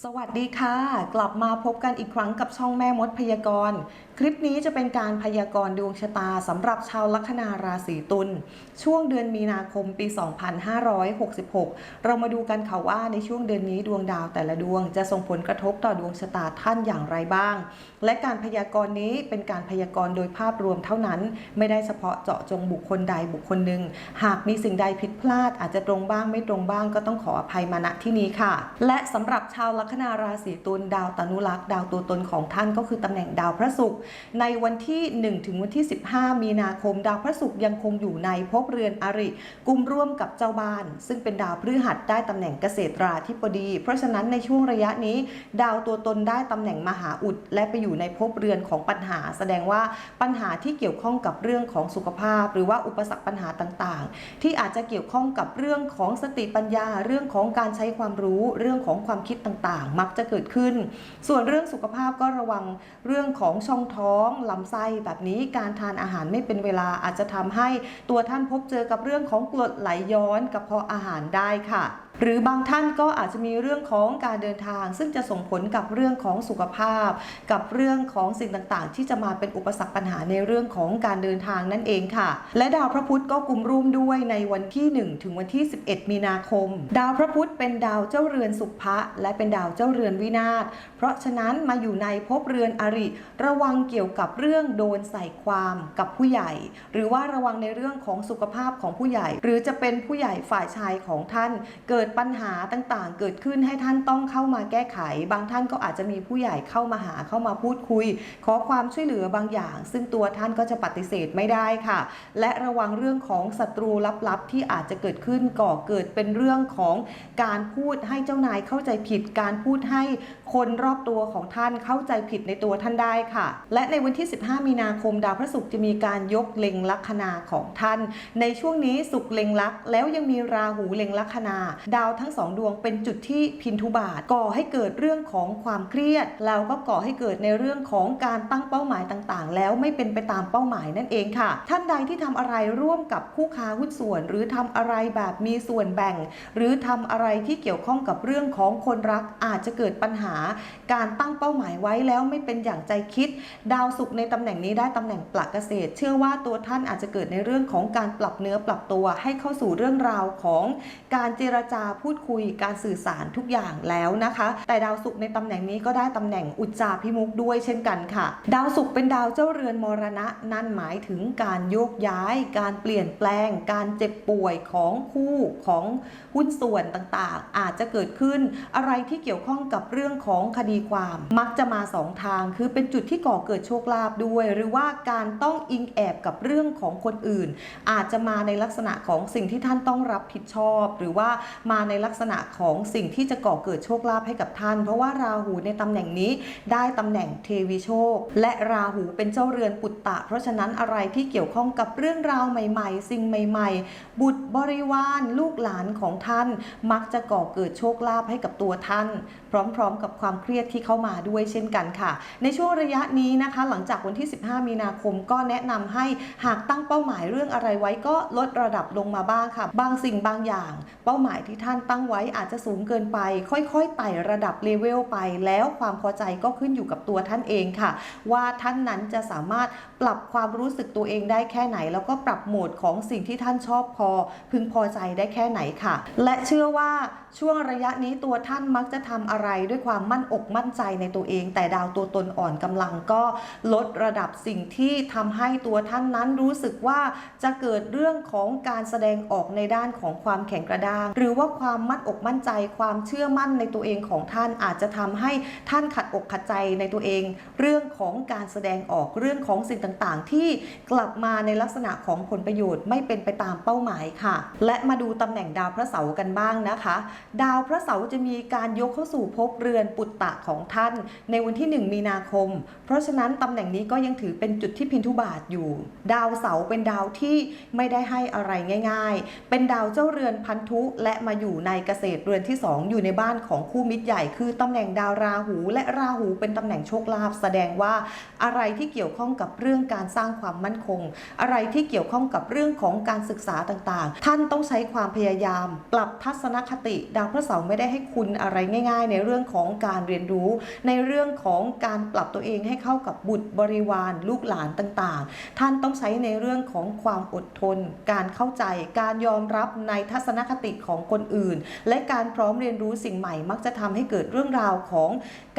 สวัสดีค่ะ กลับมาพบกันอีกครั้งกับช่องแม่มดพยากรณ์คลิปนี้จะเป็นการพยากรณ์ดวงชะตาสำหรับชาวลัคนาราศีตุลช่วงเดือนมีนาคมปี 2566 เรามาดูกันค่ะว่าในช่วงเดือนนี้ดวงดาวแต่ละดวงจะส่งผลกระทบต่อดวงชะตาท่านอย่างไรบ้าง และการพยากรณ์นี้เป็นการพยากรณ์โดยภาพรวมเท่านั้น ไม่ได้เฉพาะเจาะจงบุคคลใดบุคคลหนึ่ง หากมีสิ่งใดผิดพลาด อาจจะตรงบ้างไม่ตรงบ้างก็ต้องขออภัยมาณที่นี้ค่ะ และสำหรับชาวลัคนาราศีตุลดาวตนุรักษ์ดาวตัวตนของท่านก็คือตำแหน่งดาวพระศุกร์ในวันที่ 1 ถึงวันที่ 15 มีนาคม ดาวพระศุกร์ยังคงอยู่ในภพเรือนอริกุมร่วมกับเจ้าบ้าน ซึ่งเป็นดาวพฤหัสได้ตำแหน่งเกษตราธิบดี เพราะฉะนั้นในช่วงระยะนี้ ดาวตัวตนได้ตำแหน่งมหาอุด และไปอยู่ในภพเรือนของปัญหา แสดงว่าปัญหาที่เกี่ยวข้องกับเรื่องของสุขภาพ หรือว่าอุปสรรคปัญหาต่างๆ ที่อาจจะเกี่ยวข้องกับเรื่องของสติปัญญา เรื่องของการใช้ความรู้เรื่องของความคิดต่างๆ มักจะเกิดขึ้น ส่วนเรื่องสุขภาพก็ระวังเรื่องของช่องท้องลำไส้แบบนี้การทานอาหารไม่เป็นเวลาอาจจะทำให้ตัวท่านพบเจอกับเรื่องของกรดไหลย้อนกระเพาะอาหารได้ค่ะ หรือบางท่านก็อาจจะมีเรื่องของการเดินทาง ซึ่งจะส่งผลกับเรื่องของสุขภาพ กับเรื่องของสิ่งต่างๆ ที่จะมาเป็นอุปสรรคปัญหาในเรื่องของการเดินทางนั่นเองค่ะ และดาวพระพุธก็กุมร่วมด้วยในวันที่ 1 ถึงวันที่ 11 มีนาคม ดาวพระพุธเป็นดาวเจ้าเรือนสุภะและเป็นดาวเจ้าเรือนวินาศเพราะฉะนั้นมาอยู่ในภพเรือนอริ ระวังเกี่ยวกับเรื่องโดนใส่ความกับผู้ใหญ่ หรือว่าระวังในเรื่องของสุขภาพของผู้ใหญ่ หรือจะเป็นผู้ใหญ่ฝ่ายชายของท่านเกิดดปัญหาต่างๆ เกิดขึ้นให้ท่านต้องเข้ามาแก้ไข บางท่านก็อาจจะมีผู้ใหญ่เข้ามาหาเข้ามาพูดคุย ขอความช่วยเหลือบางอย่าง ซึ่งตัวท่านก็จะปฏิเสธไม่ได้ค่ะ และระวังเรื่องของศัตรูลับๆ ที่อาจจะเกิดขึ้นก่อเกิดเป็นเรื่องของการพูดให้เจ้านายเข้าใจผิด การพูดให้คนรอบตัวของท่านเข้าใจผิดในตัวท่านได้ค่ะ และในวันที่ 15 มีนาคมดาวพระศุกร์จะมีการยกเล็งลัคนาของท่าน ในช่วงนี้ศุกร์เล็งลักแล้วยังมีราหูเล็งลัคนาดาวทั้งสองดวงเป็นจุดที่พินทุบาทก่อให้เกิดเรื่องของความเครียด แล้วก็ก่อให้เกิดในเรื่องของการตั้งเป้าหมายต่าง แล้วไม่เป็นไปตามเป้าหมายนั่นเองค่ะ ท่านใดที่ทำอะไรร่วมกับคู่ค้าหุ้นส่วน หรือทำอะไรแบบมีส่วนแบ่ง หรือทำอะไรที่เกี่ยวข้องกับเรื่องของคนรักอาจจะเกิดปัญหา การตั้งเป้าหมายไว้แล้วไม่เป็นอย่างใจคิด ดาวศุกร์ในตำแหน่งนี้ได้ตำแหน่งปลักเกษตร เชื่อว่าตัวท่านอาจจะเกิดในเรื่องของการปรับเนื้อปรับตัวให้เข้าสู่เรื่องราวของการเจรจาพูดคุยการสื่อสารทุกอย่างแล้วนะคะ แต่ดาวศุกร์ในตำแหน่งนี้ก็ได้ตำแหน่งอุจจาพิมุกด้วยเช่นกันค่ะ ดาวศุกร์เป็นดาวเจ้าเรือนมรณะนั่นหมายถึงการโยกย้าย การเปลี่ยนแปลง การเจ็บป่วยของคู่ของหุ้นส่วนต่างๆ อาจจะเกิดขึ้นอะไรที่เกี่ยวข้องกับเรื่องของคดีความ มักจะมาสองทาง คือเป็นจุดที่ก่อเกิดโชคลาภด้วย หรือว่าการต้องอิงแอบกับเรื่องของคนอื่น อาจจะมาในลักษณะของสิ่งที่ท่านต้องรับผิดชอบ หรือว่ามาในลักษณะของสิ่งที่จะก่อเกิดโชคลาภให้กับท่าน เพราะว่าราหูในตำแหน่งนี้ได้ตำแหน่งเทวีโชค และราหูเป็นเจ้าเรือนปุตตะ เพราะฉะนั้นอะไรที่เกี่ยวข้องกับเรื่องราวใหม่ ๆ สิ่งใหม่ ๆ บุตรบริวารลูกหลานของท่าน มักจะก่อเกิดโชคลาภให้กับตัวท่าน พร้อมๆ กับความเครียดที่เข้ามาด้วยเช่นกันค่ะ ในช่วงระยะนี้นะคะ หลังจากวันที่ 15 มีนาคมก็แนะนำให้หากตั้งเป้าหมายเรื่องอะไรไว้ก็ลดระดับลงมาบ้างค่ะ บางสิ่งบางอย่าง เป้าหมายที่ท่านตั้งไว้อาจจะสูงเกินไป ค่อยๆไต่ระดับเลเวลไป แล้วความพอใจก็ขึ้นอยู่กับตัวท่านเองค่ะ ว่าท่านนั้นจะสามารถปรับความรู้สึกตัวเองได้แค่ไหน แล้วก็ปรับโหมดของสิ่งที่ท่านชอบพอ พึงพอใจได้แค่ไหนค่ะ และเชื่อว่าช่วงระยะนี้ตัวท่านมักจะทำอะไรด้วยความมั่นอกมั่นใจในตัวเอง แต่ดาวตัวตนอ่อนกำลังก็ลดระดับสิ่งที่ทำให้ตัวท่านนั้นรู้สึกว่าจะเกิดเรื่องของการแสดงออกในด้านของความแข็งกระด้าง หรือว่าความมั่นอกมั่นใจ ความเชื่อมั่นในตัวเองของท่านอาจจะทำให้ท่านขัดอกขัดใจในตัวเอง เรื่องของการแสดงออกเรื่องของสิ่งต่างๆ ที่กลับมาในลักษณะของผลประโยชน์ไม่เป็นไปตามเป้าหมายค่ะ และมาดูตำแหน่งดาวพระเสาร์กันบ้างนะคะ ดาวพระเสาร์จะมีการยกเข้าสู่ภพเรือนปุตตะของท่าน ในวันที่ 1 มีนาคม เพราะฉะนั้นตำแหน่งนี้ก็ยังถือเป็นจุดที่พินทุบาทอยู่ ดาวเสาร์เป็นดาวที่ไม่ได้ให้อะไรง่าย ๆ เป็นดาวเจ้าเรือนพันธุและมาอยู่ในเกษตรเรือนที่ 2 อยู่ในบ้านของคู่มิตรใหญ่ คือตำแหน่งดาวราหูและราหูเป็นตำแหน่งโชคลาภแสดงว่าอะไรที่เกี่ยวข้องกับเรื่องการสร้างความมั่นคง อะไรที่เกี่ยวข้องกับเรื่องของการศึกษาต่างๆ ท่านต้องใช้ความพยายาม ปรับทัศนคติ ดาวพระเสาร์ไม่ได้ให้คุณอะไรง่าย ๆ ในเรื่องของการเรียนรู้ ในเรื่องของการปรับตัวเองให้เข้ากับบุตรบริวารลูกหลานต่างๆ ท่านต้องใช้ในเรื่องของความอดทน การเข้าใจการยอมรับในทัศนคติของคนอื่น และการพร้อมเรียนรู้สิ่งใหม่มักจะทำให้เกิดเรื่องราวของ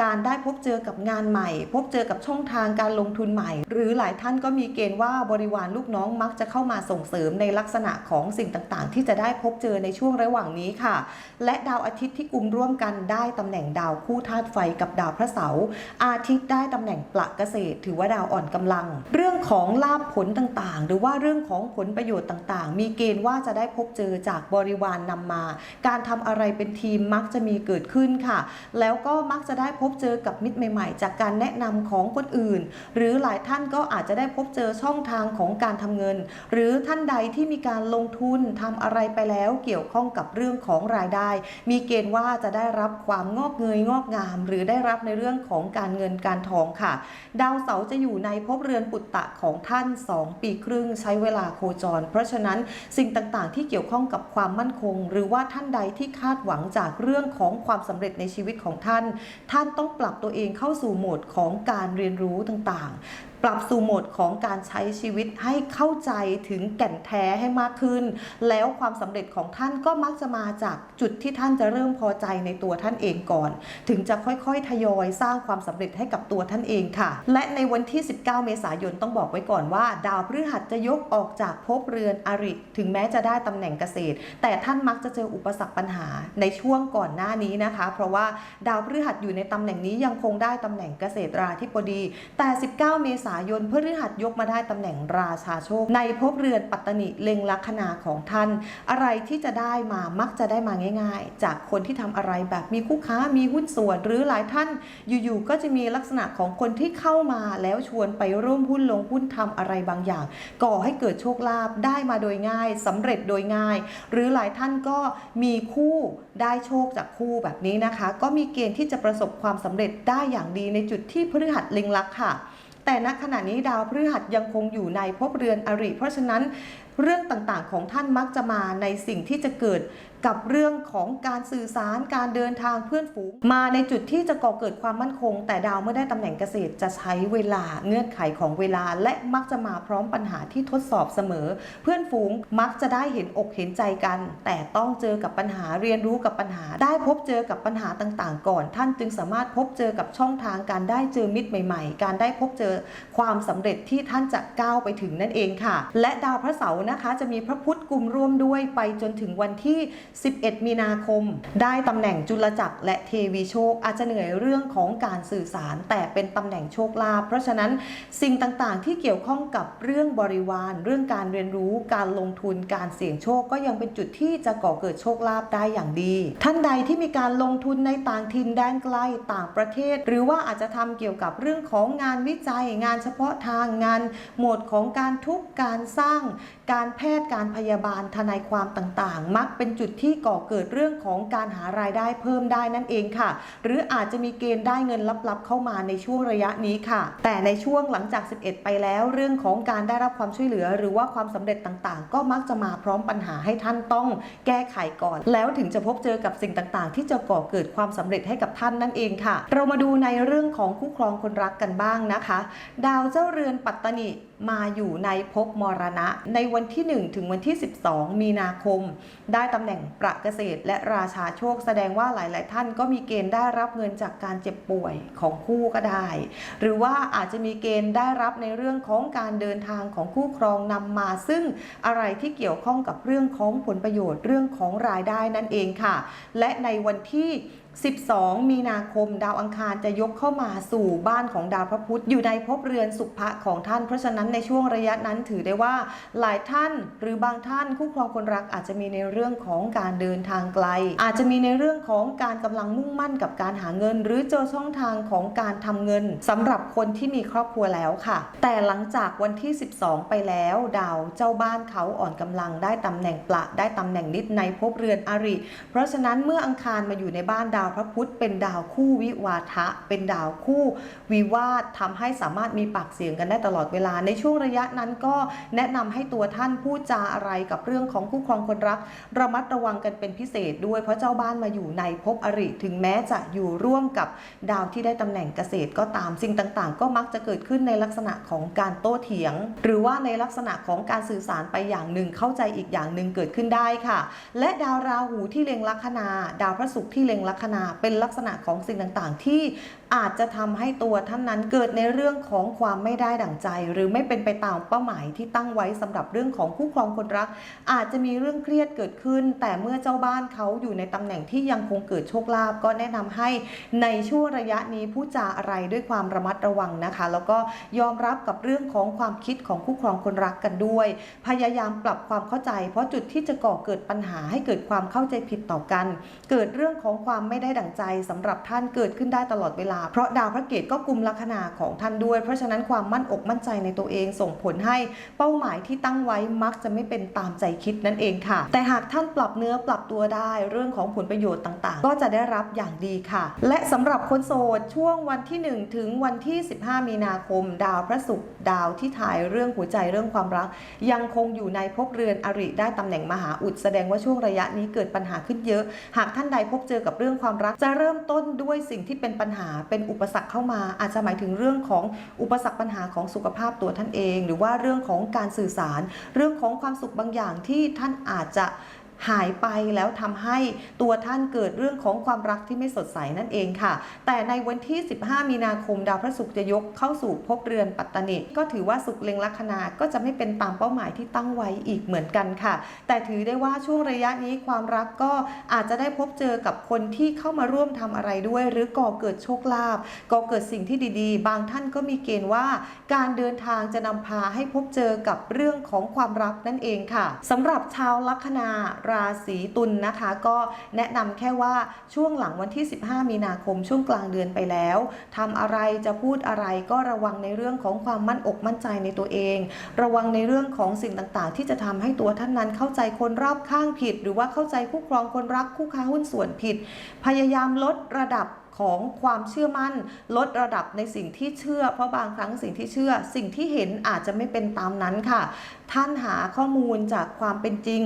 การได้พบเจอกับงานใหม่ พบเจอกับช่องทางการลงทุนใหม่ หรือหลายท่านก็มีเกณฑ์ว่าบริวารลูกน้องมักจะเข้ามาส่งเสริมในลักษณะของสิ่งต่างๆ ที่จะได้พบเจอในช่วงระหว่างนี้ค่ะ และดาวอาทิตย์ที่กลุ่มร่วมกันได้ตำแหน่งดาวคู่ธาตุไฟกับดาวพระเสาร์อาทิตย์ได้ตำแหน่งปละเกษตร ถือว่าดาวอ่อนกำลัง เรื่องของลาภผลต่างๆ หรือว่าเรื่องของผลประโยชน์ต่างๆ มีเกณฑ์ว่าจะได้พบเจอจากบริวารนำมา การทำอะไรเป็นทีมมักจะมีเกิดขึ้นค่ะ แล้วก็มักจะได้พบเจอกับมิตรใหม่ๆ จากการแนะนำของคนอื่น หรือหลายท่านก็อาจจะได้พบเจอช่องทางของการทำเงิน หรือท่านใดที่มีการลงทุนทำอะไรไปแล้วเกี่ยวข้องกับเรื่องของรายได้ มีเกณฑ์ว่าจะได้รับความงอกเงยงอกงาม หรือได้รับในเรื่องของการเงินการทองค่ะ ดาวเสาร์จะอยู่ในภพเรือนปุตตะของท่าน 2 ปีครึ่งใช้เวลาโคจร เพราะฉะนั้นสิ่งต่างๆ ที่เกี่ยวข้องกับความมั่นคง หรือว่าท่านใดที่คาดหวังจากเรื่องของความสำเร็จในชีวิตของท่าน ท่านต้องปรับตัวเองเข้าสู่โหมดของการเรียนรู้ต่างๆ ปรับสู่โหมดของการใช้ชีวิตให้เข้าใจถึงแก่นแท้ให้มากขึ้น แล้วความสำเร็จของท่านก็มักจะมาจากจุดที่ท่านจะเริ่มพอใจในตัวท่านเองก่อน ถึงจะค่อยๆ ทยอยสร้างความสำเร็จให้กับตัวท่านเองค่ะ และในวันที่ 19 เมษายนต้องบอกไว้ก่อนว่า ดาวพฤหัสจะยกออกจากภพเรือนอริ ถึงแม้จะได้ตำแหน่งเกษตร แต่ท่านมักจะเจออุปสรรคปัญหาในช่วงก่อนหน้านี้นะคะ เพราะว่าดาวพฤหัสอยู่ในตำแหน่งนี้ยังคงได้ตำแหน่งเกษตรราธิบดี แต่ 19 เมษาายนพฤหัสยกมาได้ตำแหน่งราชาโชค ในภพเรือนปัตตนิเล็งลัคนาของท่าน อะไรที่จะได้มามักจะได้มาง่าย ๆ จากคนที่ทำอะไรแบบมีคู่ค้ามีหุ้นส่วน หรือหลายท่านอยู่ๆก็จะมีลักษณะของคนที่เข้ามาแล้วชวนไปร่วมหุ้นลงหุ้นทำอะไรบางอย่าง ก่อให้เกิดโชคลาภได้มาโดยง่ายสำเร็จโดยง่าย หรือหลายท่านก็มีคู่ได้โชคจากคู่แบบนี้นะคะ ก็มีเกณฑ์ที่จะประสบความสำเร็จได้อย่างดีในจุดที่พฤหัสเล็งลักค่ะ แต่ณขณะนี้ดาวพฤหัสยังคงอยู่ในภพเรือนอริ เพราะฉะนั้นเรื่องต่างๆของท่านมักจะมาในสิ่งที่จะเกิด กับเรื่องของการสื่อสารการเดินทางเพื่อนฝูง มาในจุดที่จะก่อเกิดความมั่นคง แต่ดาวเมื่อได้ตำแหน่งเกษตรจะใช้เวลาเงื่อนไขของเวลา และมักจะมาพร้อมปัญหาที่ทดสอบเสมอ เพื่อนฝูงมักจะได้เห็นอกเห็นใจกัน แต่ต้องเจอกับปัญหาเรียนรู้กับปัญหา ได้พบเจอกับปัญหาต่างๆ ก่อน ท่านจึงสามารถพบเจอกับช่องทางการได้เจอมิตรใหม่ ๆ การได้พบเจอความสำเร็จที่ท่านจะก้าวไปถึงนั่นเองค่ะ และดาวพระเสาร์นะคะ จะมีพระพุธกลุ่มร่วมด้วยไปจนถึงวันที่11 มีนาคม ได้ตำแหน่งจุลจักรและเทวีโชคอาจจะเหนื่อยเรื่องของการสื่อสาร แต่เป็นตำแหน่งโชคลาภเพราะฉะนั้นสิ่งต่างๆ ที่เกี่ยวข้องกับเรื่องบริวาร เรื่องการเรียนรู้การลงทุนการเสี่ยงโชคก็ยังเป็นจุดที่จะก่อเกิดโชคลาภได้อย่างดี ท่านใดที่มีการลงทุนในต่างถิ่นแดนไกลต่างประเทศ หรือว่าอาจจะทำเกี่ยวกับเรื่องของงานวิจัย งานเฉพาะทางงาน หมวดของการทุบการสร้าง การแพทย์การพยาบาลทนายความต่างๆ มักเป็นจุดที่ก่อเกิดเรื่องของการหารายได้เพิ่มได้นั่นเองค่ะ หรืออาจจะมีเกณฑ์ได้เงินลับๆ เข้ามาในช่วงระยะนี้ค่ะ แต่ในช่วงหลังจาก 11 ไปแล้ว เรื่องของการได้รับความช่วยเหลือ หรือว่าความสำเร็จต่างๆ ก็มักจะมาพร้อมปัญหาให้ท่านต้องแก้ไขก่อน แล้วถึงจะพบเจอกับสิ่งต่างๆ ที่จะก่อเกิดความสำเร็จให้กับท่านนั่นเองค่ะ เรามาดูในเรื่องของคู่ครองคนรักกันบ้างนะคะ ดาวเจ้าเรือนปัตตนิมาอยู่ในภพมรณะ ในวันที่ 1 ถึงวันที่ 12 มีนาคม ได้ตำแหน่งประเกษตรและราชาโชค แสดงว่าหลาย ๆ ท่านก็มีเกณฑ์ได้รับเงินจากการเจ็บป่วยของคู่ก็ได้ หรือว่าอาจจะมีเกณฑ์ได้รับในเรื่องของการเดินทางของคู่ครองนำมา ซึ่งอะไรที่เกี่ยวข้องกับเรื่องของผลประโยชน์เรื่องของรายได้นั่นเองค่ะ และในวันที่ 12 มีนาคม ดาวอังคารจะยกเข้ามาสู่บ้านของดาวพระพุธอยู่ในภพเรือนสุภะของท่าน เพราะฉะนั้นในช่วงระยะนั้นถือได้ว่าหลายท่านหรือบางท่านคู่ครองคนรักอาจจะมีในเรื่องของการเดินทางไกล อาจจะมีในเรื่องของการกำลังมุ่งมั่นกับการหาเงิน หรือเจอช่องทางของการทำเงินสำหรับคนที่มีครอบครัวแล้วค่ะ แต่หลังจากวันที่ 12 ไปแล้ว ดาวเจ้าบ้านเขาอ่อนกำลังได้ตำแหน่งประได้ตำแหน่งนิดในภพเรือนอริ เพราะฉะนั้นเมื่ออังคารมาอยู่ในบ้านดาวาวพระพุธเป็นดาวคู่วิวาทะ เป็นดาวคู่วิวาททำให้สามารถมีปากเสียงกันได้ตลอดเวลา ในช่วงระยะนั้นก็แนะนำให้ตัวท่านพูดจาอะไรกับเรื่องของคู่ครองคนรัก ระมัดระวังกันเป็นพิเศษด้วยเพราะเจ้าบ้านมาอยู่ในภพอริถึงแม้จะอยู่ร่วมกับดาวที่ได้ตำแหน่งเกษตรก็ตามสิ่งต่างๆ ก็มักจะเกิดขึ้นในลักษณะของการโต้เถียง หรือว่าในลักษณะของการสื่อสารไปอย่างหนึ่งเข้าใจอีกอย่างหนึ่งเกิดขึ้นได้ค่ะ และดาวราหูที่เล็งลัคนา ดาวพระศุกร์ที่เล็งลัคนาเป็นลักษณะของสิ่งต่างๆ ที่อาจจะทำให้ตัวท่านนั้นเกิดในเรื่องของความไม่ได้ดั่งใจ หรือไม่เป็นไปตามเป้าหมายที่ตั้งไว้สำหรับเรื่องของคู่ครองคนรัก อาจจะมีเรื่องเครียดเกิดขึ้น แต่เมื่อเจ้าบ้านเขาอยู่ในตำแหน่งที่ยังคงเกิดโชคลาภก็แนะนำให้ในช่วงระยะนี้พูดจาอะไรด้วยความระมัดระวังนะคะ แล้วก็ยอมรับกับเรื่องของความคิดของคู่ครองคนรักกันด้วย พยายามปรับความเข้าใจ เพราะจุดที่จะก่อเกิดปัญหาให้เกิดความเข้าใจผิดต่อกัน เกิดเรื่องของความไม่ได้ดั่งใจสำหรับท่านเกิดขึ้นได้ตลอดเวลา เพราะดาวพระเกตก็กุมลัคนาของท่านด้วย เพราะฉะนั้นความมั่นอกมั่นใจในตัวเองส่งผลให้เป้าหมายที่ตั้งไว้มักจะไม่เป็นตามใจคิดนั่นเองค่ะ แต่หากท่านปรับเนื้อปรับตัวได้เรื่องของผลประโยชน์ต่างๆ ก็จะได้รับอย่างดีค่ะ และสำหรับคนโสดช่วงวันที่ 1 ถึงวันที่ 15 มีนาคม ดาวพระศุกร์ดาวที่ถ่ายเรื่องหัวใจเรื่องความรัก ยังคงอยู่ในภพเรือนอริได้ตำแหน่งมหาอุด แสดงว่าช่วงระยะนี้เกิดปัญหาขึ้นเยอะ หากท่านใดพบเจอกับเรื่องความรักจะเริ่มต้นด้วยสิ่งที่เป็นปัญหาเป็นอุปสรรคเข้ามา อาจจะหมายถึงเรื่องของอุปสรรคปัญหาของสุขภาพตัวท่านเอง หรือว่าเรื่องของการสื่อสาร เรื่องของความสุขบางอย่างที่ท่านอาจจะ หายไปแล้วทำให้ตัวท่านเกิดเรื่องของความรักที่ไม่สดใสนั่นเองค่ะ แต่ในวันที่ 15 มีนาคมดาวพระศุกร์จะยกเข้าสู่ภพเรือนปัตตนิก็ถือว่าสุขเล็งลัคนาก็จะไม่เป็นตามเป้าหมายที่ตั้งไว้อีกเหมือนกันค่ะ แต่ถือได้ว่าช่วงระยะนี้ความรักก็อาจจะได้พบเจอกับคนที่เข้ามาร่วมทำอะไรด้วย หรือก่อเกิดโชคลาภก่อเกิดสิ่งที่ดีๆ บางท่านก็มีเกณฑ์ว่า การเดินทางจะนำพาให้พบเจอกับเรื่องของความรักนั่นเองค่ะสำหรับชาวลัคนาราศีตุลนะคะ ก็แนะนำแค่ว่าช่วงหลังวันที่ 15 มีนาคมช่วงกลางเดือนไปแล้วทำอะไรจะพูดอะไรก็ระวังในเรื่องของความมั่นอกมั่นใจในตัวเอง ระวังในเรื่องของสิ่งต่างๆ ที่จะทำให้ตัวท่านนั้นเข้าใจคนรอบข้างผิด หรือว่าเข้าใจคู่ครองคนรักคู่ค้าหุ้นส่วนผิด พยายามลดระดับ ของความเชื่อมั่น ลดระดับในสิ่งที่เชื่อ เพราะบางครั้งสิ่งที่เชื่อ สิ่งที่เห็นอาจจะไม่เป็นตามนั้นค่ะ ท่านหาข้อมูลจากความเป็นจริง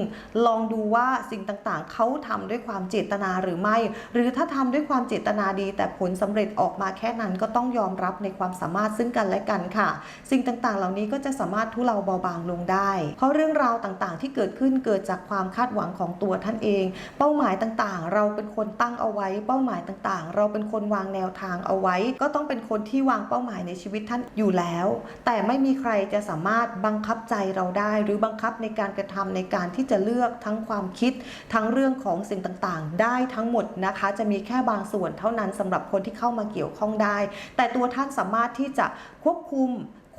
ลองดูว่าสิ่งต่างๆ เขาทำด้วยความเจตนาหรือไม่ หรือถ้าทำด้วยความเจตนาดี แต่ผลสำเร็จออกมาแค่นั้นก็ต้องยอมรับในความสามารถซึ่งกันและกันค่ะ สิ่งต่างๆ เหล่านี้ก็จะสามารถทุเลาเบาบางลงได้ เพราะเรื่องราวต่างๆ ที่เกิดขึ้นเกิดจากความคาดหวังของตัวท่านเอง เป้าหมายต่างๆ เราเป็นคนตั้งเอาไว้ เป้าหมายต่างๆ เราเป็นคนวางแนวทางเอาไว้ ก็ต้องเป็นคนที่วางเป้าหมายในชีวิตท่านอยู่แล้ว แต่ไม่มีใครจะสามารถบังคับใจเราได้ หรือบังคับในการกระทำในการที่จะเลือกทั้งความคิด ทั้งเรื่องของสิ่งต่างๆ ได้ทั้งหมดนะคะ จะมีแค่บางส่วนเท่านั้นสำหรับคนที่เข้ามาเกี่ยวข้องได้ แต่ตัวท่านสามารถที่จะควบคุม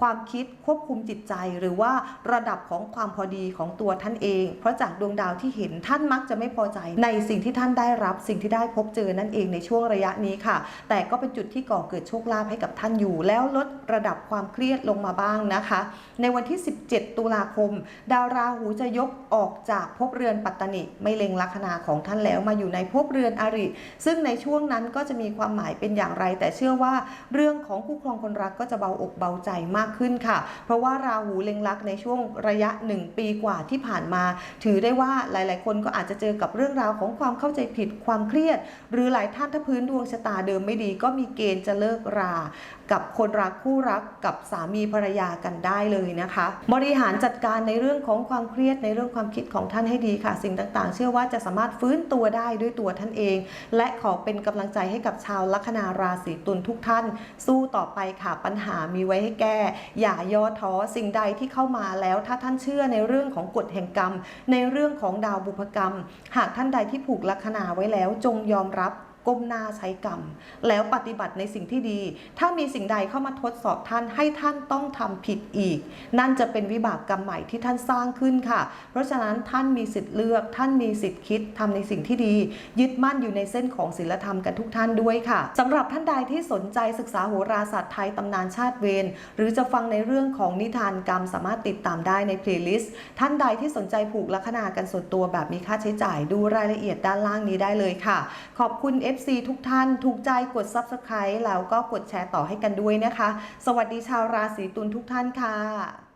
ความคิดควบคุมจิตใจ หรือว่าระดับของความพอดีของตัวท่านเอง เพราะจากดวงดาวที่เห็นท่านมักจะไม่พอใจในสิ่งที่ท่านได้รับ สิ่งที่ได้พบเจอนั่นเองในช่วงระยะนี้ค่ะ แต่ก็เป็นจุดที่ก่อเกิดโชคลาภให้กับท่านอยู่ แล้วลดระดับความเครียดลงมาบ้างนะคะ ในวันที่ 17 ตุลาคม ดาวราหูจะยกออกจากภพเรือนปัตตนิไม่เล็งลัคนาของท่านแล้วมาอยู่ในภพเรือนอริ ซึ่งในช่วงนั้นก็จะมีความหมายเป็นอย่างไร แต่เชื่อว่าเรื่องของคู่ครองคนรักก็จะเบาอกเบาใจมากขึ้นค่ะ เพราะว่าราหูเล็งลักในช่วงระยะ 1 ปีกว่าที่ผ่านมา ถือได้ว่าหลาย ๆ คนก็อาจจะเจอกับเรื่องราวของความเข้าใจผิดความเครียด หรือหลายท่านถ้าพื้นดวงชะตาเดิมไม่ดี ก็มีเกณฑ์จะเลิกรา กับคนรักคู่รักกับสามีภรรยากันได้เลยนะคะ บริหารจัดการในเรื่องของความเครียดในเรื่องความคิดของท่านให้ดีค่ะ สิ่งต่าง ๆ เชื่อว่าจะสามารถฟื้นตัวได้ด้วยตัวท่านเอง และขอเป็นกำลังใจให้กับชาวลัคนาราศีตุลทุกท่าน สู้ต่อไปค่ะปัญหามีไว้ให้แก้อย่าย่อท้อสิ่งใดที่เข้ามาแล้ว ถ้าท่านเชื่อในเรื่องของกฎแห่งกรรม ในเรื่องของดาวบุพกรรม หากท่านใดที่ผูกลัคนาไว้แล้วจงยอมรับ ก้มหน้าใช้กรรม แล้วปฏิบัติในสิ่งที่ดี ถ้ามีสิ่งใดเข้ามาทดสอบท่านให้ท่านต้องทำผิดอีก นั่นจะเป็นวิบากกรรมใหม่ที่ท่านสร้างขึ้นค่ะ เพราะฉะนั้นท่านมีสิทธิ์เลือก ท่านมีสิทธิ์คิดทำในสิ่งที่ดี ยึดมั่นอยู่ในเส้นของศีลธรรมกันทุกท่านด้วยค่ะสำหรับท่านใดที่สนใจศึกษาโหราศาสตร์ไทยตำนานชาติเวรหรือจะฟังในเรื่องของนิทานกรรมสามารถติดตามได้ในเพลย์ลิสต์ท่านใดที่สนใจผูกลัคนากันส่วนตัวแบบมีค่าใช้จ่ายดูรายละเอียดด้านล่างนี้ได้เลยค่ะ ขอบคุณ FC ทุกท่าน ถูกใจกด Subscribe แล้วก็กดแชร์ต่อให้กันด้วยนะคะ สวัสดีชาวราศีตุลทุกท่านค่ะ